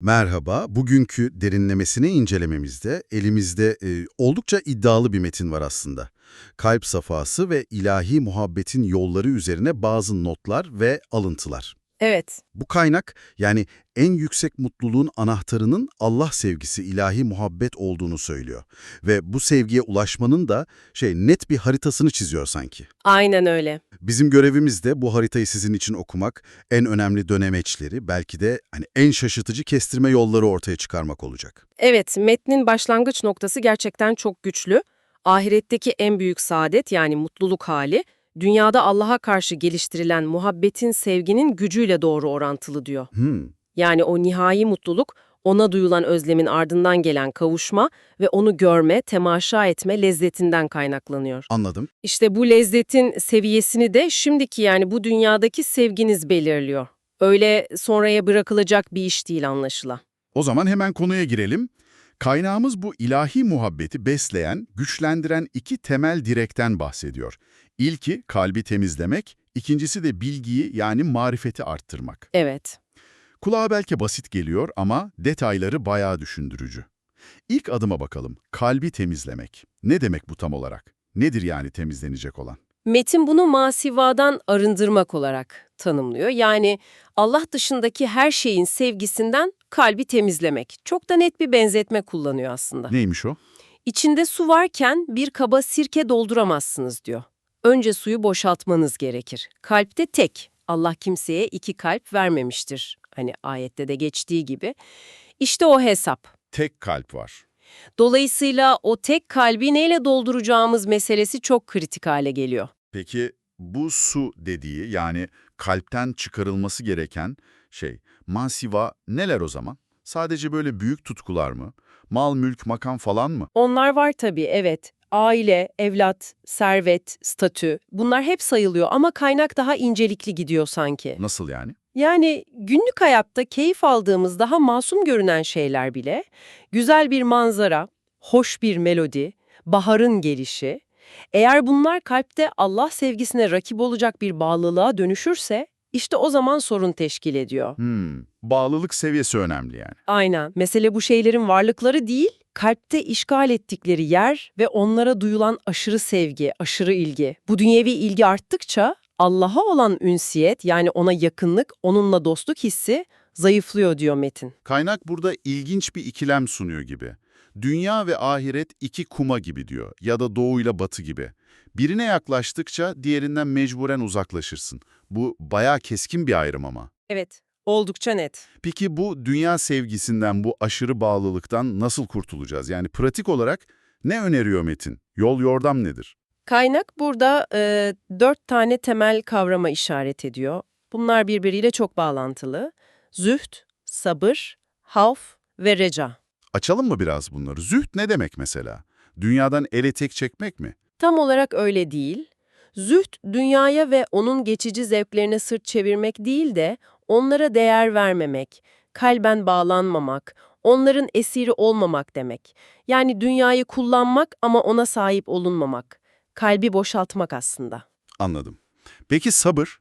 Merhaba, bugünkü derinlemesine incelememizde elimizde e, oldukça iddialı bir metin var aslında. Kalp safhası ve ilahi muhabbetin yolları üzerine bazı notlar ve alıntılar. Evet, Bu kaynak yani en yüksek mutluluğun anahtarının Allah sevgisi, ilahi muhabbet olduğunu söylüyor. Ve bu sevgiye ulaşmanın da şey net bir haritasını çiziyor sanki. aynen öyle. Bizim görevimiz de bu haritayı sizin için okumak, en önemli dönemeçleri, belki de hani en şaşırtıcı kestirme yolları ortaya çıkarmak olacak. Evet, metnin başlangıç noktası gerçekten çok güçlü. Ahiretteki en büyük saadet yani mutluluk hali, dünyada Allah'a karşı geliştirilen muhabbetin, sevginin gücüyle doğru orantılı diyor. Hmm, Yani o nihai mutluluk, ona duyulan özlemin ardından gelen kavuşma ve onu görme, temaşa etme lezzetinden kaynaklanıyor. anladım. İşte bu lezzetin seviyesini de şimdiki yani bu dünyadaki sevginiz belirliyor. Öyle sonraya bırakılacak bir iş değil anlaşılan. O zaman hemen konuya girelim. Kaynağımız bu ilahi muhabbeti besleyen, güçlendiren iki temel direkten bahsediyor. İlki kalbi temizlemek, ikincisi de bilgiyi yani marifeti arttırmak. Evet. Kulağa belki basit geliyor ama detayları bayağı düşündürücü. İlk adıma bakalım. Kalbi temizlemek. Ne demek bu tam olarak? Nedir yani temizlenecek olan? Metin bunu masivadan arındırmak olarak tanımlıyor. Yani Allah dışındaki her şeyin sevgisinden kalbi temizlemek. Çok da net bir benzetme kullanıyor aslında. Neymiş o? İçinde su varken bir kaba sirke dolduramazsınız diyor. Önce suyu boşaltmanız gerekir. Kalpte tek. Allah kimseye iki kalp vermemiştir. Hani ayette de geçtiği gibi. İşte o hesap. Tek kalp var. Dolayısıyla o tek kalbi neyle dolduracağımız meselesi çok kritik hale geliyor. Peki bu su dediği yani kalpten çıkarılması gereken şey, masiva neler o zaman? Sadece böyle büyük tutkular mı? Mal, mülk, makam falan mı? Onlar var tabii, evet. Aile, evlat, servet, statü bunlar hep sayılıyor ama kaynak daha incelikli gidiyor sanki. Nasıl yani? Yani günlük hayatta keyif aldığımız daha masum görünen şeyler bile, güzel bir manzara, hoş bir melodi, baharın gelişi, eğer bunlar kalpte Allah sevgisine rakip olacak bir bağlılığa dönüşürse, işte o zaman sorun teşkil ediyor. Hmm, bağlılık seviyesi önemli yani. Aynen. Mesele bu şeylerin varlıkları değil, kalpte işgal ettikleri yer ve onlara duyulan aşırı sevgi, aşırı ilgi. Bu dünyevi ilgi arttıkça Allah'a olan ünsiyet yani ona yakınlık, onunla dostluk hissi zayıflıyor diyor Metin. Kaynak burada ilginç bir ikilem sunuyor gibi. Dünya ve ahiret iki kuma gibi diyor ya da doğuyla batı gibi. Birine yaklaştıkça diğerinden mecburen uzaklaşırsın. Bu bayağı keskin bir ayrım ama. Evet, oldukça net. Peki bu dünya sevgisinden, bu aşırı bağlılıktan nasıl kurtulacağız? Yani pratik olarak ne öneriyor Metin? Yol yordam nedir? Kaynak burada e, dört tane temel kavrama işaret ediyor. Bunlar birbiriyle çok bağlantılı. Zühd, sabır, havf ve reca. Açalım mı biraz bunları? Zühd ne demek mesela? Dünyadan ele tek çekmek mi? Tam olarak öyle değil. Zühd, dünyaya ve onun geçici zevklerine sırt çevirmek değil de onlara değer vermemek, kalben bağlanmamak, onların esiri olmamak demek. Yani dünyayı kullanmak ama ona sahip olunmamak. Kalbi boşaltmak aslında. Anladım. Peki sabır?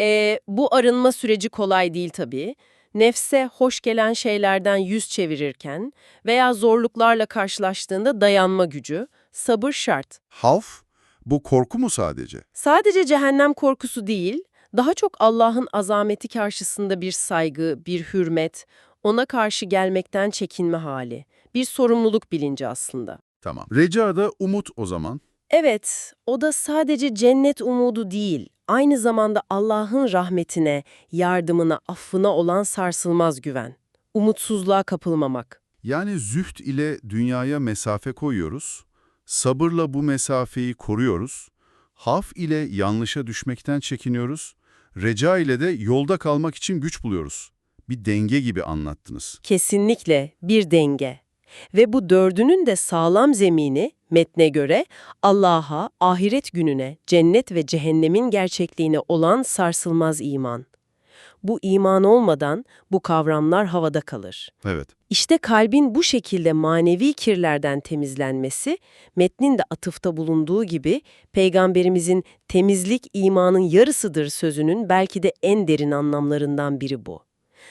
E, bu arınma süreci kolay değil tabii. Nefse hoş gelen şeylerden yüz çevirirken veya zorluklarla karşılaştığında dayanma gücü, sabır şart. Havf? Bu korku mu sadece? Sadece cehennem korkusu değil, daha çok Allah'ın azameti karşısında bir saygı, bir hürmet, ona karşı gelmekten çekinme hali, bir sorumluluk bilinci aslında. Tamam. Reca da umut o zaman. Evet, o da sadece cennet umudu değil, aynı zamanda Allah'ın rahmetine, yardımına, affına olan sarsılmaz güven. Umutsuzluğa kapılmamak. Yani zühd ile dünyaya mesafe koyuyoruz, sabırla bu mesafeyi koruyoruz, haf ile yanlışa düşmekten çekiniyoruz, reca ile de yolda kalmak için güç buluyoruz. Bir denge gibi anlattınız. Kesinlikle bir denge. Ve bu dördünün de sağlam zemini, metne göre, Allah'a, ahiret gününe, cennet ve cehennemin gerçekliğine olan sarsılmaz iman. Bu iman olmadan bu kavramlar havada kalır. Evet. İşte kalbin bu şekilde manevi kirlerden temizlenmesi, metnin de atıfta bulunduğu gibi Peygamberimizin temizlik imanın yarısıdır sözünün belki de en derin anlamlarından biri bu.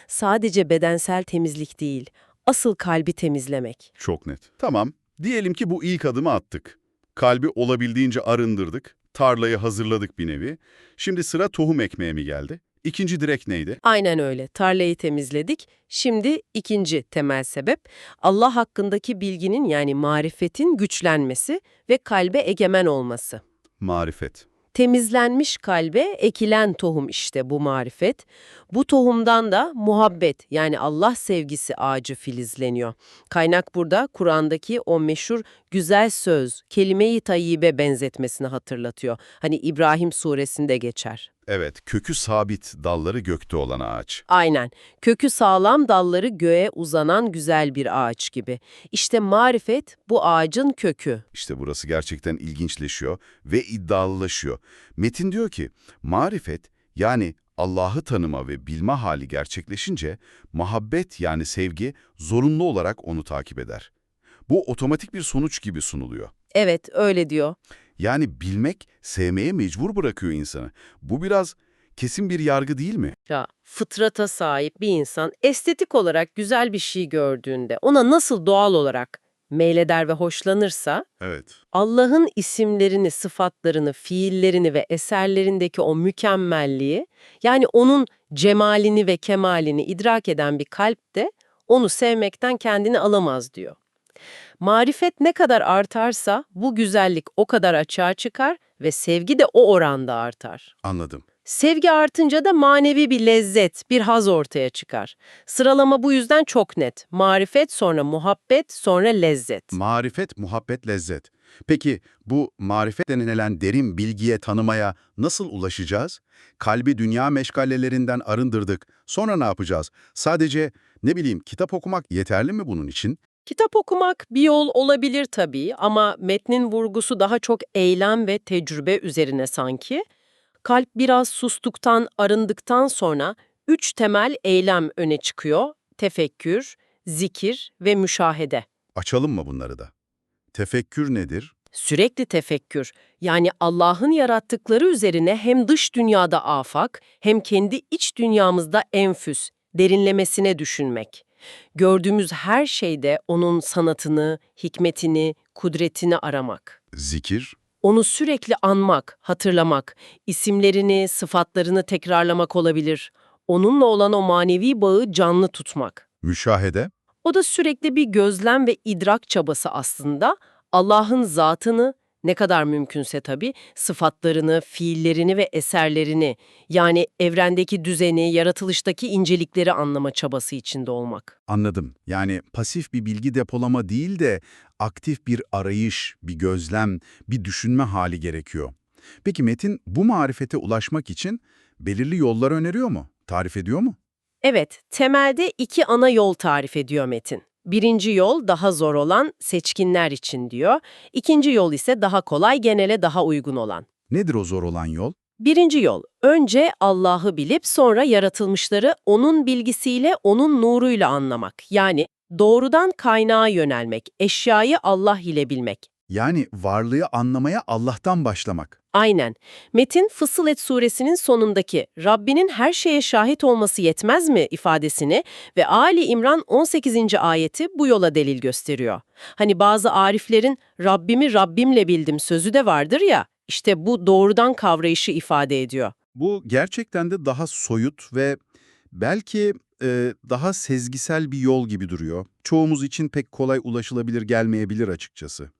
Sadece bedensel temizlik değil, asıl kalbi temizlemek. Çok net. Tamam, diyelim ki bu ilk adımı attık. Kalbi olabildiğince arındırdık, tarlayı hazırladık bir nevi. Şimdi sıra tohum ekmeye mi geldi? İkinci direk neydi? Aynen öyle. Tarlayı temizledik. Şimdi ikinci temel sebep Allah hakkındaki bilginin yani marifetin güçlenmesi ve kalbe egemen olması. Marifet. Temizlenmiş kalbe ekilen tohum işte bu marifet. Bu tohumdan da muhabbet yani Allah sevgisi ağacı filizleniyor. Kaynak burada Kur'an'daki o meşhur güzel söz, kelime-i tayyibe benzetmesini hatırlatıyor. Hani İbrahim suresinde geçer. Evet, kökü sabit, dalları gökte olan ağaç. Aynen. Kökü sağlam dalları göğe uzanan güzel bir ağaç gibi. İşte marifet bu ağacın kökü. İşte burası gerçekten ilginçleşiyor ve iddialılaşıyor. Metin diyor ki, marifet yani Allah'ı tanıma ve bilme hali gerçekleşince, muhabbet yani sevgi zorunlu olarak onu takip eder. Bu otomatik bir sonuç gibi sunuluyor. Evet, öyle diyor. Yani bilmek, sevmeye mecbur bırakıyor insanı. Bu biraz kesin bir yargı değil mi? Ya fıtrata sahip bir insan estetik olarak güzel bir şey gördüğünde ona nasıl doğal olarak meyleder ve hoşlanırsa Evet. Allah'ın isimlerini, sıfatlarını, fiillerini ve eserlerindeki o mükemmelliği yani onun cemalini ve kemalini idrak eden bir kalp de onu sevmekten kendini alamaz diyor. Marifet ne kadar artarsa bu güzellik o kadar açığa çıkar ve sevgi de o oranda artar. Anladım. Sevgi artınca da manevi bir lezzet, bir haz ortaya çıkar. Sıralama bu yüzden çok net. Marifet, sonra muhabbet, sonra lezzet. Marifet, muhabbet, lezzet. Peki bu marifet denilen derin bilgiye, tanımaya nasıl ulaşacağız? Kalbi dünya meşgalelerinden arındırdık. Sonra ne yapacağız? Sadece ne bileyim kitap okumak yeterli mi bunun için? Kitap okumak bir yol olabilir tabii ama metnin vurgusu daha çok eylem ve tecrübe üzerine sanki. Kalp biraz sustuktan, arındıktan sonra üç temel eylem öne çıkıyor. Tefekkür, zikir ve müşahede. Açalım mı bunları da? Tefekkür nedir? Sürekli tefekkür, yani Allah'ın yarattıkları üzerine hem dış dünyada afak, hem kendi iç dünyamızda enfüs, derinlemesine düşünmek. Gördüğümüz her şeyde onun sanatını, hikmetini, kudretini aramak. Zikir, Onu sürekli anmak, hatırlamak, isimlerini, sıfatlarını tekrarlamak olabilir. Onunla olan o manevi bağı canlı tutmak. müşahede, O da sürekli bir gözlem ve idrak çabası aslında. Allah'ın zatını, ne kadar mümkünse tabii, sıfatlarını, fiillerini ve eserlerini, yani evrendeki düzeni, yaratılıştaki incelikleri anlama çabası içinde olmak. anladım. Yani pasif bir bilgi depolama değil de aktif bir arayış, bir gözlem, bir düşünme hali gerekiyor. Peki Metin bu marifete ulaşmak için belirli yollar öneriyor mu? Tarif ediyor mu? Evet, temelde iki ana yol tarif ediyor Metin. Birinci yol daha zor olan seçkinler için diyor. İkinci yol ise daha kolay, genele daha uygun olan. Nedir o zor olan yol? Birinci yol, önce Allah'ı bilip sonra yaratılmışları onun bilgisiyle, onun nuruyla anlamak. Yani doğrudan kaynağa yönelmek, eşyayı Allah ile bilmek. Yani varlığı anlamaya Allah'tan başlamak. Aynen. Metin Fısılet suresinin sonundaki Rabbinin her şeye şahit olması yetmez mi ifadesini ve Ali İmran 18. ayeti bu yola delil gösteriyor. Hani bazı ariflerin Rabbimi Rabbimle bildim sözü de vardır ya, işte bu doğrudan kavrayışı ifade ediyor. Bu gerçekten de daha soyut ve belki e, daha sezgisel bir yol gibi duruyor. Çoğumuz için pek kolay ulaşılabilir gelmeyebilir açıkçası.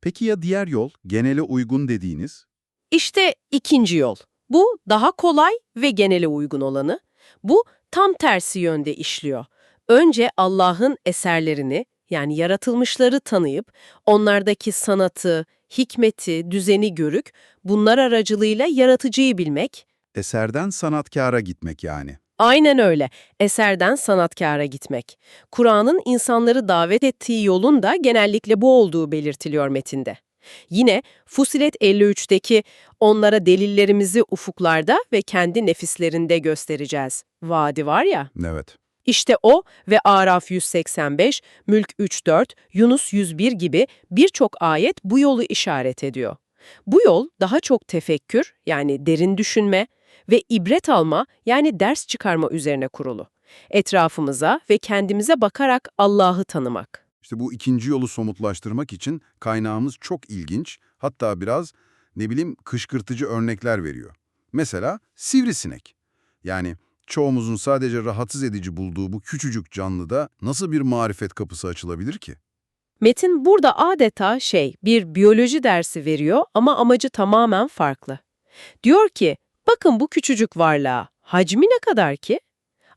Peki ya diğer yol, genele uygun dediğiniz? İşte ikinci yol. Bu daha kolay ve genele uygun olanı. Bu tam tersi yönde işliyor. Önce Allah'ın eserlerini yani yaratılmışları tanıyıp onlardaki sanatı, hikmeti, düzeni görük, bunlar aracılığıyla yaratıcıyı bilmek. Eserden sanatkara gitmek yani. Aynen öyle. Eserden sanatkara gitmek. Kur'an'ın insanları davet ettiği yolun da genellikle bu olduğu belirtiliyor metinde. Yine Fusilet 53'teki onlara delillerimizi ufuklarda ve kendi nefislerinde göstereceğiz. Vaadi var ya. Evet. İşte o ve Araf 185, Mülk 3.4, Yunus 101 gibi birçok ayet bu yolu işaret ediyor. Bu yol daha çok tefekkür yani derin düşünme ve ibret alma yani ders çıkarma üzerine kurulu. Etrafımıza ve kendimize bakarak Allah'ı tanımak. İşte bu ikinci yolu somutlaştırmak için kaynağımız çok ilginç, hatta biraz ne bileyim kışkırtıcı örnekler veriyor. Mesela sivrisinek. Yani çoğumuzun sadece rahatsız edici bulduğu bu küçücük canlıda nasıl bir marifet kapısı açılabilir ki? Metin burada adeta şey, bir biyoloji dersi veriyor ama amacı tamamen farklı. Diyor ki, bakın bu küçücük varlığa, hacmi ne kadar ki?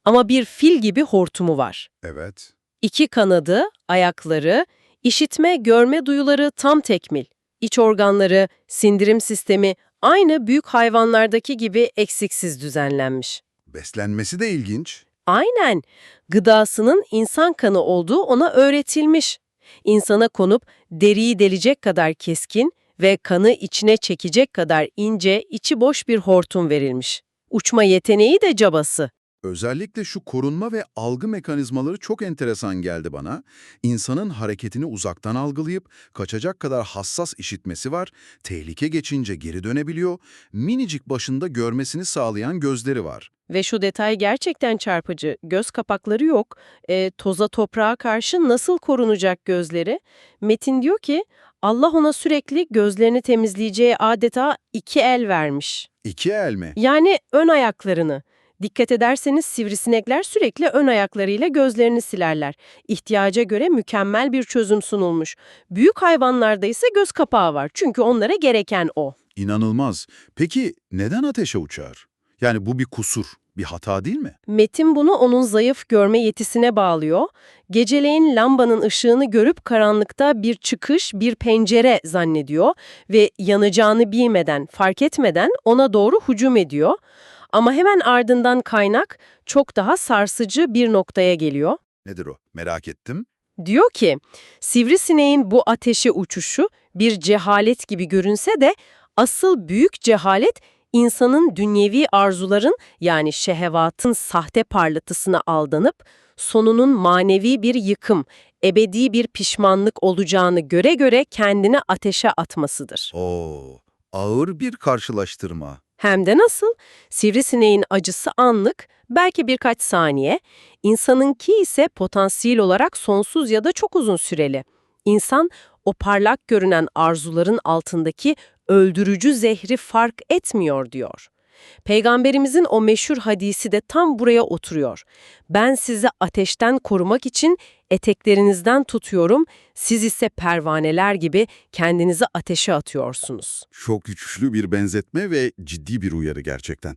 Ama bir fil gibi hortumu var. Evet. İki kanadı, ayakları, işitme, görme duyuları tam tekmil. İç organları, sindirim sistemi aynı büyük hayvanlardaki gibi eksiksiz düzenlenmiş. Beslenmesi de ilginç. Aynen. Gıdasının insan kanı olduğu ona öğretilmiş. İnsana konup deriyi delecek kadar keskin ve kanı içine çekecek kadar ince, içi boş bir hortum verilmiş. Uçma yeteneği de cabası. Özellikle şu korunma ve algı mekanizmaları çok enteresan geldi bana. İnsanın hareketini uzaktan algılayıp kaçacak kadar hassas işitmesi var, tehlike geçince geri dönebiliyor, minicik başında görmesini sağlayan gözleri var. Ve şu detay gerçekten çarpıcı. Göz kapakları yok. E, toza toprağa karşı nasıl korunacak gözleri? Metin diyor ki Allah ona sürekli gözlerini temizleyeceği adeta iki el vermiş. İki el mi? Yani ön ayaklarını. Dikkat ederseniz sivrisinekler sürekli ön ayaklarıyla gözlerini silerler. İhtiyaca göre mükemmel bir çözüm sunulmuş. Büyük hayvanlarda ise göz kapağı var çünkü onlara gereken o. İnanılmaz. Peki neden ateşe uçar? Yani bu bir kusur, bir hata değil mi? Metin bunu onun zayıf görme yetisine bağlıyor. Geceleyin lambanın ışığını görüp karanlıkta bir çıkış, bir pencere zannediyor ve yanacağını bilmeden, fark etmeden ona doğru hücum ediyor. Ama hemen ardından kaynak çok daha sarsıcı bir noktaya geliyor. Nedir o? Merak ettim. Diyor ki, sivrisineğin bu ateşe uçuşu bir cehalet gibi görünse de asıl büyük cehalet insanın dünyevi arzuların yani şehevatın sahte parlatısına aldanıp sonunun manevi bir yıkım, ebedi bir pişmanlık olacağını göre göre kendini ateşe atmasıdır. Oo, ağır bir karşılaştırma. Hem de nasıl? Sivrisineğin acısı anlık, belki birkaç saniye, insanınki ise potansiyel olarak sonsuz ya da çok uzun süreli. İnsan o parlak görünen arzuların altındaki öldürücü zehri fark etmiyor diyor. Peygamberimizin o meşhur hadisi de tam buraya oturuyor. Ben sizi ateşten korumak için eteklerinizden tutuyorum, siz ise pervaneler gibi kendinizi ateşe atıyorsunuz. Çok güçlü bir benzetme ve ciddi bir uyarı gerçekten.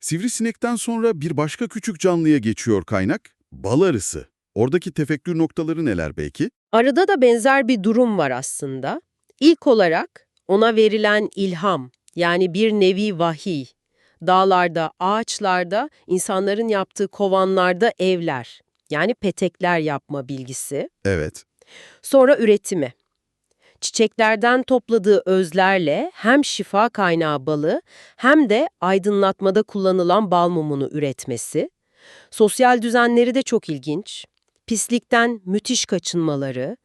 Sivrisinekten sonra bir başka küçük canlıya geçiyor kaynak, bal arısı. Oradaki tefekkür noktaları neler belki? Arada da benzer bir durum var aslında. İlk olarak ona verilen ilham, yani bir nevi vahiy. Dağlarda, ağaçlarda, insanların yaptığı kovanlarda evler, yani petekler yapma bilgisi. Evet. Sonra üretimi. Çiçeklerden topladığı özlerle hem şifa kaynağı balı hem de aydınlatmada kullanılan bal mumunu üretmesi. Sosyal düzenleri de çok ilginç. Pislikten müthiş kaçınmaları,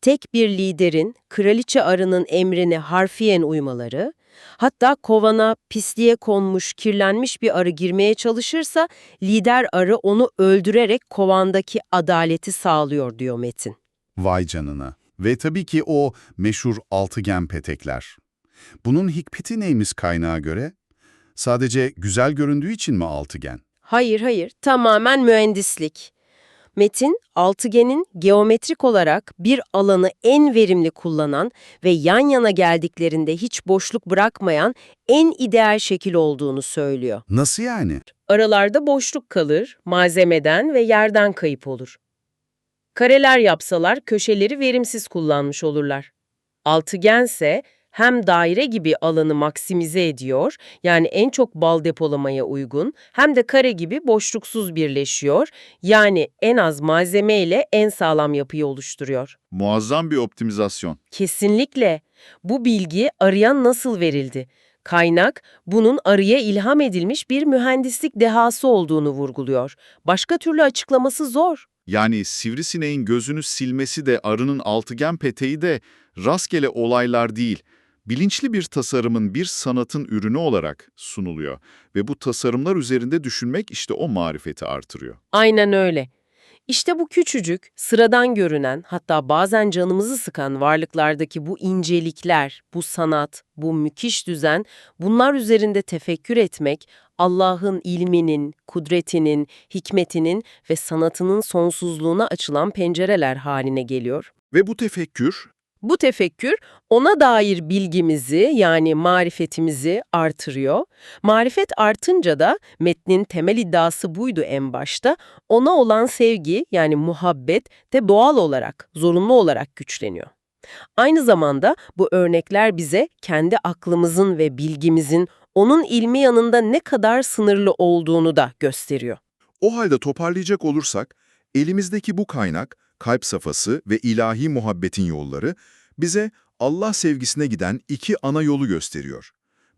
tek bir liderin kraliçe arının emrine harfiyen uymaları, hatta kovana pisliğe konmuş, kirlenmiş bir arı girmeye çalışırsa lider arı onu öldürerek kovandaki adaleti sağlıyor diyor Metin. Vay canına. Ve tabii ki o meşhur altıgen petekler. Bunun hikmeti neymiş kaynağa göre? Sadece güzel göründüğü için mi altıgen? Hayır hayır, tamamen mühendislik. Metin, altıgenin geometrik olarak bir alanı en verimli kullanan ve yan yana geldiklerinde hiç boşluk bırakmayan en ideal şekil olduğunu söylüyor. Nasıl yani? Aralarda boşluk kalır, malzemeden ve yerden kayıp olur. Kareler yapsalar köşeleri verimsiz kullanmış olurlar. Altıgense hem daire gibi alanı maksimize ediyor, yani en çok bal depolamaya uygun, hem de kare gibi boşluksuz birleşiyor, yani en az malzeme ile en sağlam yapıyı oluşturuyor. Muazzam bir optimizasyon. Kesinlikle. Bu bilgi arıya nasıl verildi? Kaynak, bunun arıya ilham edilmiş bir mühendislik dehası olduğunu vurguluyor. Başka türlü açıklaması zor. Yani sivrisineğin gözünü silmesi de arının altıgen peteği de rastgele olaylar değil. Bilinçli bir tasarımın bir sanatın ürünü olarak sunuluyor ve bu tasarımlar üzerinde düşünmek işte o marifeti artırıyor. Aynen öyle. İşte bu küçücük, sıradan görünen, hatta bazen canımızı sıkan varlıklardaki bu incelikler, bu sanat, bu müthiş düzen, bunlar üzerinde tefekkür etmek, Allah'ın ilminin, kudretinin, hikmetinin ve sanatının sonsuzluğuna açılan pencereler haline geliyor. Ve bu tefekkür Bu tefekkür ona dair bilgimizi yani marifetimizi artırıyor. Marifet artınca da metnin temel iddiası buydu en başta. Ona olan sevgi yani muhabbet de doğal olarak, zorunlu olarak güçleniyor. Aynı zamanda bu örnekler bize kendi aklımızın ve bilgimizin onun ilmi yanında ne kadar sınırlı olduğunu da gösteriyor. O halde toparlayacak olursak, elimizdeki bu kaynak, kalp safhası ve ilahi muhabbetin yolları bize Allah sevgisine giden iki ana yolu gösteriyor.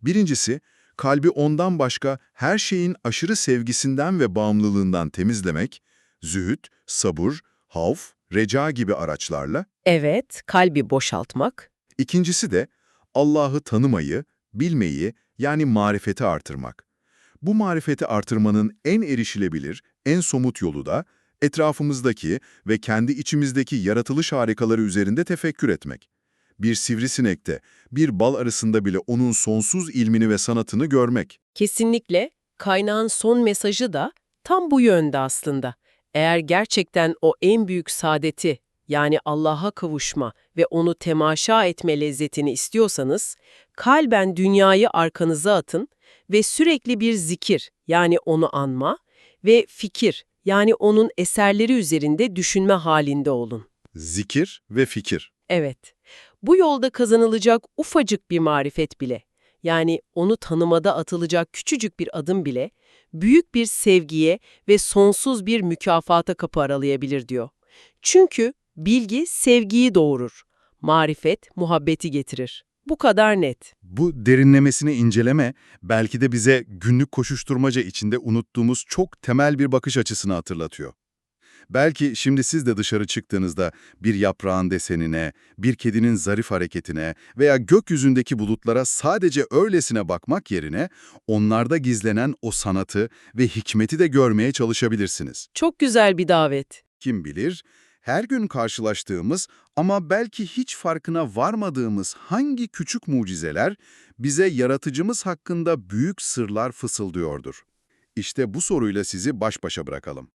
Birincisi, kalbi ondan başka her şeyin aşırı sevgisinden ve bağımlılığından temizlemek, zühd, sabır, havf, reca gibi araçlarla. Evet, kalbi boşaltmak. İkincisi de Allah'ı tanımayı, bilmeyi yani marifeti artırmak. Bu marifeti artırmanın en erişilebilir, en somut yolu da etrafımızdaki ve kendi içimizdeki yaratılış harikaları üzerinde tefekkür etmek. Bir sivrisinekte, bir bal arasında bile onun sonsuz ilmini ve sanatını görmek. Kesinlikle kaynağın son mesajı da tam bu yönde aslında. Eğer gerçekten o en büyük saadeti yani Allah'a kavuşma ve onu temaşa etme lezzetini istiyorsanız kalben dünyayı arkanıza atın ve sürekli bir zikir yani onu anma ve fikir yani onun eserleri üzerinde düşünme halinde olun. Zikir ve fikir. Evet, bu yolda kazanılacak ufacık bir marifet bile, yani onu tanımada atılacak küçücük bir adım bile, büyük bir sevgiye ve sonsuz bir mükafata kapı aralayabilir diyor. Çünkü bilgi sevgiyi doğurur, marifet muhabbeti getirir. Bu kadar net. Bu derinlemesine inceleme belki de bize günlük koşuşturmaca içinde unuttuğumuz çok temel bir bakış açısını hatırlatıyor. Belki şimdi siz de dışarı çıktığınızda bir yaprağın desenine, bir kedinin zarif hareketine veya gökyüzündeki bulutlara sadece öylesine bakmak yerine onlarda gizlenen o sanatı ve hikmeti de görmeye çalışabilirsiniz. Çok güzel bir davet. Kim bilir, her gün karşılaştığımız ama belki hiç farkına varmadığımız hangi küçük mucizeler bize yaratıcımız hakkında büyük sırlar fısıldıyordur. İşte bu soruyla sizi baş başa bırakalım.